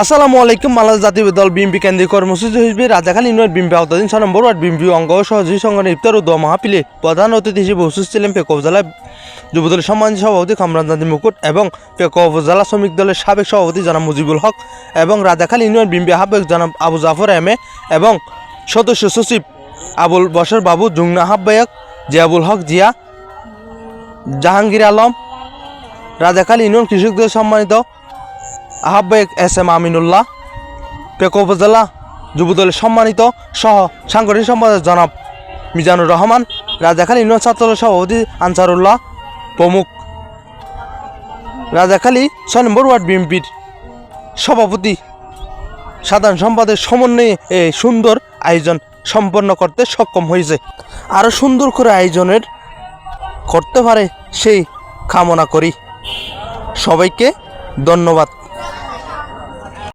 আসসালামু আলাইকুম মালাজ জাতীয় দল বিএমপি কেন্দ্রীয় কর্মসূচি হিসেবে রাজাখালী ইউনিয়ন বিএমপি আওতাধীন ছ নম্বর ওয়ার্ড বিএমপি অঙ্গ সহযোগী সংগঠন ইফতার দোয়া মাহাপিলে প্রধান অতিথি হিসেবে উপস্থিত ছিলেন পেকো উপজেলা যুবদলের সম্মানিত সভাপতি কামরান জাদি মুকুট এবং পেকো উপজেলা শ্রমিক দলের সাবেক সভাপতি জনাব মুজিবুল হক এবং রাজাখালী ইউনিয়ন বিএমপি আহ্বায়ক জনাব আবু জাফর এম এ এবং সদস্য সচিব আবুল বসর বাবু জুংনা আহ্বায়ক জিয়াবুল হক জিয়া, জাহাঙ্গীর আলম, রাজাখালী ইউনিয়ন কৃষকদের সম্মানিত আহ্বায়ক এস এম আমিনুল্লাহ। পেকো উপজেলা যুবদলের সম্মানিত সহ সাংগঠনিক সম্পাদক জনাব মিজানুর রহমান, রাজাখালী ইউনিয়ন ছাত্রদলের সভাপতি আনসারুল্লাহ প্রমুখ। রাজাখালী ছয় নম্বর ওয়ার্ড বিএনপির সভাপতি। সাধারণ সম্পাদকের সমন্বয়ে এই সুন্দর আয়োজন সম্পন্ন করতে সক্ষম হয়েছে। আরও সুন্দর করে আয়োজনের করতে পারে সেই কামনা করি। সবাইকে ধন্যবাদ।